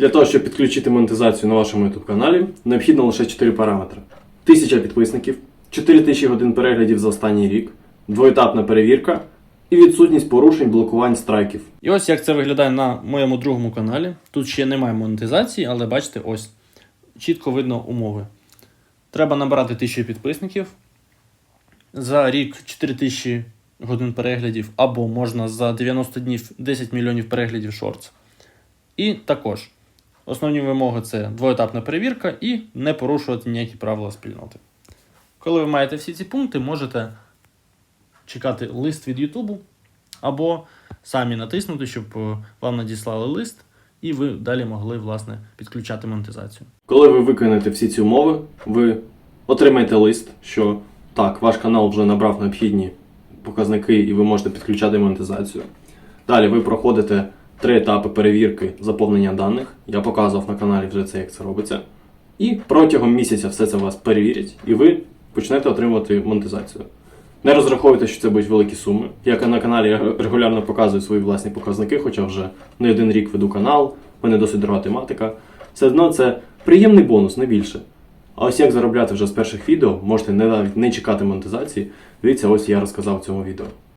Для того, щоб підключити монетизацію на вашому YouTube каналі, необхідно лише 4 параметри: 1000 підписників, 4000 годин переглядів за останній рік, двоетапна перевірка і відсутність порушень, блокувань, страйків. І ось як це виглядає на моєму другому каналі. Тут ще немає монетизації, але бачите, ось чітко видно умови. Треба набирати 1000 підписників. За рік 4000 годин переглядів, або можна за 90 днів 10 мільйонів переглядів шортс. І також основні вимоги це двоетапна перевірка і не порушувати ніякі правила спільноти. Коли ви маєте всі ці пункти, можете чекати лист від Ютубу або самі натиснути, щоб е, вам надіслали лист, і ви далі могли власне підключати монетизацію. Коли ви виконаєте всі ці умови, ви отримаєте лист, що так, ваш канал вже набрав необхідні показники і ви можете підключати монетизацію. Далі ви проходите три етапи перевірки заповнення даних. Я показував на каналі вже це, як це робиться. І протягом місяця все це вас перевірять, і ви почнете отримувати монетизацію. Не розраховуйте, що це будуть великі суми. Я на каналі я регулярно показую свої власні показники, хоча вже не один рік веду канал, в мене досить дорога тематика. Все одно це приємний бонус, не більше. А ось як заробляти вже з перших відео, можете навіть не чекати монетизації. Дивіться, ось я розказав в цьому відео.